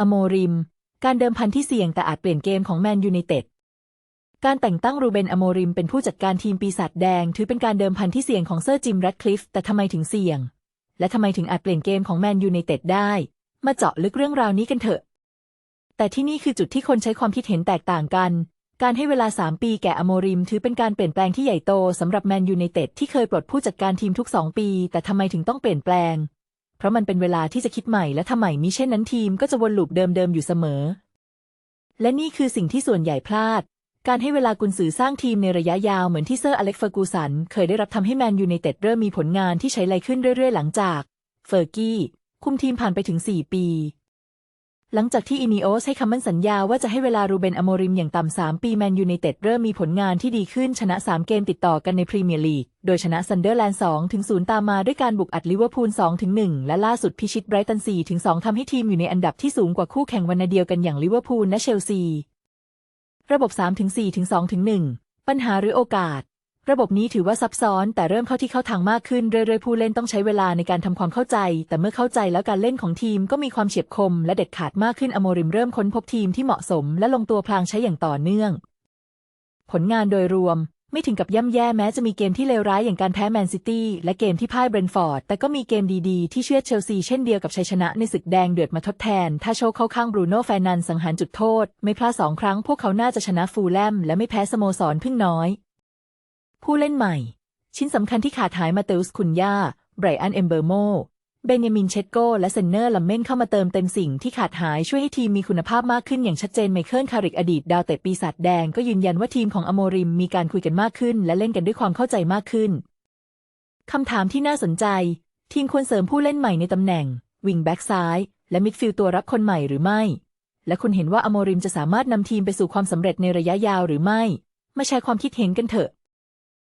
อโมริม การเดิมพันที่เสี่ยงแต่อาจเปลี่ยนเกมของแมนยูไนเต็ดการแต่งตั้งรูเบนอโมริมเป็นผู้จัดการทีมปีศาจแดง ถือเป็นการเดิมพันที่เสี่ยงของเซอร์จิมแรดคลิฟแต่ทำไมถึงเสี่ยง และทำไมถึงอาจเปลี่ยนเกมของแมนยูไนเต็ดได้ มาเจาะลึกเรื่องราวนี้กันเถอะ แต่ที่นี่คือจุดที่คนใช้ความคิดเห็นแตกต่างกัน การให้เวลา 3 ปีแก่อโมริม ถือเป็นการเปลี่ยนแปลงที่ใหญ่โตสำหรับแมนยูไนเต็ดที่เคยปลดผู้จัดการทีมทุก 2 ปี แต่ทำไมถึงต้องเปลี่ยนแปลง เพราะมันเป็นเวลาที่จะคิดใหม่และทำไม่มิเช่นนั้นทีมก็จะวนลูปเดิมๆอยู่เสมอ และนี่คือสิ่งที่ส่วนใหญ่พลาด การให้เวลากุนซือสร้างทีมในระยะยาวเหมือนที่เซอร์อเล็กเฟอร์กูสัน เคยได้รับทำให้แมนยูไนเต็ดเริ่มมีผลงานที่ใช้ไลขึ้นเรื่อยๆ หลังจาก เฟอร์กี้ คุมทีมผ่านไปถึง 4 ปี หลังจากที่อินิโอสให้คำมั่นสัญญาว่าจะให้เวลารูเบนอโมริมอย่างต่ำ3ปีแมนยูไนเต็ดเริ่มมีผลงานที่ดีขึ้นชนะ 3 เกมติดต่อกันในพรีเมียร์ลีก โดยชนะซันเดอร์แลนด์2ถึง0ตามมาด้วยการบุกอัดลิเวอร์พูล2ถึง1และล่าสุดพิชิตไบรตัน4ถึง2ทำให้ทีมอยู่ในอันดับที่สูงกว่าคู่แข่งวันเดียวกันอย่างลิเวอร์พูลและเชลซี ระบบ3ถึง4ถึง2ถึง1ปัญหาหรือโอกาส ระบบนี้ถือว่าซับซ้อนแต่เริ่มเข้าที่เข้าทางมากขึ้นเรื่อยๆผู้เล่นต้องใช้เวลาในการทำความเข้าใจ แต่เมื่อเข้าใจแล้วการเล่นของทีมก็มีความเฉียบคม และเด็ดขาดมากขึ้นอโมริมเริ่มค้นพบทีมที่เหมาะสม และลงตัวพลางใช้อย่างต่อเนื่อง ผลงานโดยรวม ไม่ถึงกับย่ำแย่แม้จะมีเกมที่เลวร้ายอย่างการแพ้แมนซิตี้และเกมที่พ่ายเบรนฟอร์ดแต่ก็มีเกมดีๆที่เชื่อเชลซีเช่นเดียวกับชัยชนะในศึกแดงเดือดมาทดแทน ถ้าโชคเข้าข้างบรูโน่แฟนันสังหารจุดโทษ ไม่พลาดสองครั้งพวกเขาน่าจะชนะฟูลแลมและไม่แพ้สโมสรพึ่งน้อย ผู้เล่นใหม่ ชิ้นสำคัญที่ขาดหายมาเตอุสคุนยาไบรอันเอมเบอร์โมเบนยามินเชตโกและเซนเนอร์ลัมเมนเข้ามาเติมเต็มสิ่งที่ขาดหายช่วยให้ทีมมีคุณภาพมากขึ้นอย่างชัดเจนไมเคิลคาริกอดีตดาวเตะปีศาจแดงก็ยืนยันว่าทีมของอโมริมมีการคุยกันมากขึ้น และเล่นกันด้วยความเข้าใจมากขึ้นคำถามที่น่าสนใจ ทีมควรเสริมผู้เล่นใหม่ในตำแหน่ง วิงแบ็กซ้าย และมิดฟิลด์ตัวรับคนใหม่หรือไม่ และคุณเห็นว่าอโมริมจะสามารถนำทีมไปสู่ความสำเร็จในระยะยาวหรือไม่มาแชร์ความคิดเห็นกันเถอะ